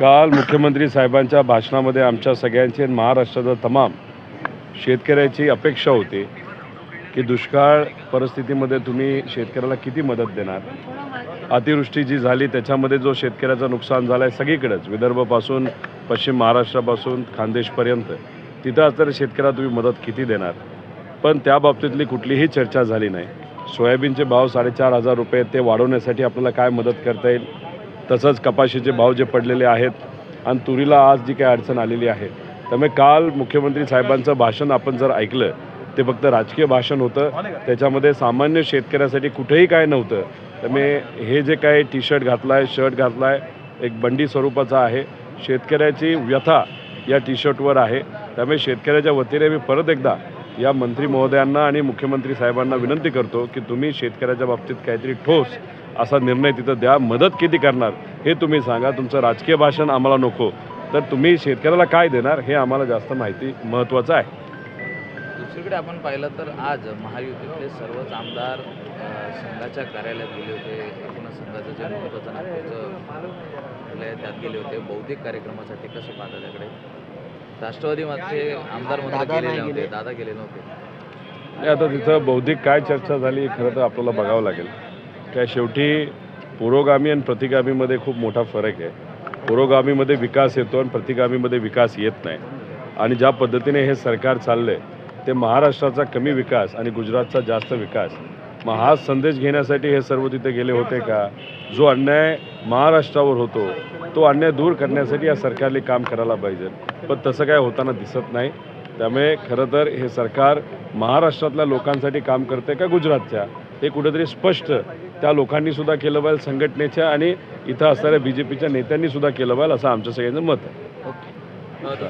काल मुख्यमंत्री साहेबांच्या भाषणामध्ये आमच्या सगळ्यांची आणि महाराष्ट्राचा तमाम शेतकऱ्याची अपेक्षा होती की दुष्काळ परिस्थितीमध्ये तुम्ही शेतकऱ्याला किती मदत देणार? अतिवृष्टी जी झाली त्याच्यामध्ये जो शेतकऱ्याचं नुकसान झालं आहे सगळीकडेच विदर्भपासून पश्चिम महाराष्ट्रापासून खानदेशपर्यंत तिथं असणाऱ्या शेतकऱ्याला तुम्ही मदत किती देणार? पण त्या बाबतीतली कुठलीही चर्चा झाली नाही. सोयाबीनचे भाव साडेचार हजार रुपये ते वाढवण्यासाठी आपल्याला काय मदत करता येईल? तसंच कपाशीचे भाव जे पडलेले आहेत आणि तुरीला आज जी काही अडचण आलेली आहे त्यामुळे काल मुख्यमंत्री साहेबांचं भाषण आपण जर ऐकलं ते फक्त राजकीय भाषण होतं. त्याच्यामध्ये सामान्य शेतकऱ्यासाठी कुठेही काय नव्हतं. त्यामुळे हे जे काय टी शर्ट घातला आहे शर्ट घातला आहे एक बंडी स्वरूपाचा आहे. शेतकऱ्याची व्यथा या टी शर्टवर आहे. त्यामुळे शेतकऱ्याच्या वतीने मी परत एकदा या मंत्री महोदयांना आणि मुख्यमंत्री साहेबांना विनंती करतो की तुम्ही शेतकऱ्याच्या बाबतीत काहीतरी ठोस असा निर्णय तिथं द्या. मदत किती करणार हे तुम्ही सांगा. तुमचं राजकीय भाषण आम्हाला नको. तर तुम्ही शेतकऱ्याला काय देणार हे आम्हाला जास्त माहिती महत्त्वाचं आहे. दुसरीकडे आपण पाहिलं तर आज महायुतीतले सर्वच आमदार संघाच्या कार्यालयात गेले होते. एकूणच संघाचं जे महत्त्वाचं नागपूरचं त्यात गेले होते. बौद्धिक कार्यक्रमासाठी कसं पाहता त्याकडे? राष्ट्रवादीमध्ये आमदार दादा गेले नव्हते गेले. दादा गेले नव्हते. आणि आता तिथं बौद्धिक काय चर्चा झाली खरं तर आपल्याला बघावं लागेल. काय शेवटी पुरोगामी आणि प्रतिगामीमध्ये खूप मोठा फरक आहे. पुरोगामीमध्ये विकास येतो आणि प्रतिगामीमध्ये विकास येत नाही. आणि ज्या पद्धतीने हे सरकार चाललं आहे ते महाराष्ट्राचा कमी विकास आणि गुजरातचा जास्त विकास मग हा संदेश घेण्यासाठी हे सर्व तिथे गेले होते का? जो अन्याय महाराष्ट्रावर होतो तो अन्याय दूर करण्यासाठी या सरकारने काम करायला पाहिजे. पण तसं काय होताना दिसत नाही. त्यामुळे खरं तर हे सरकार महाराष्ट्रातल्या लोकांसाठी काम करते का गुजरातच्या? हे कुठेतरी स्पष्ट त्या लोकांनी सुद्धा केलं पाहिजे संघटनेच्या आणि इथं असणाऱ्या बी जे पीच्या नेत्यांनी सुद्धा केलं पाहिजे असं आमच्या सगळ्यांचं मत आहे.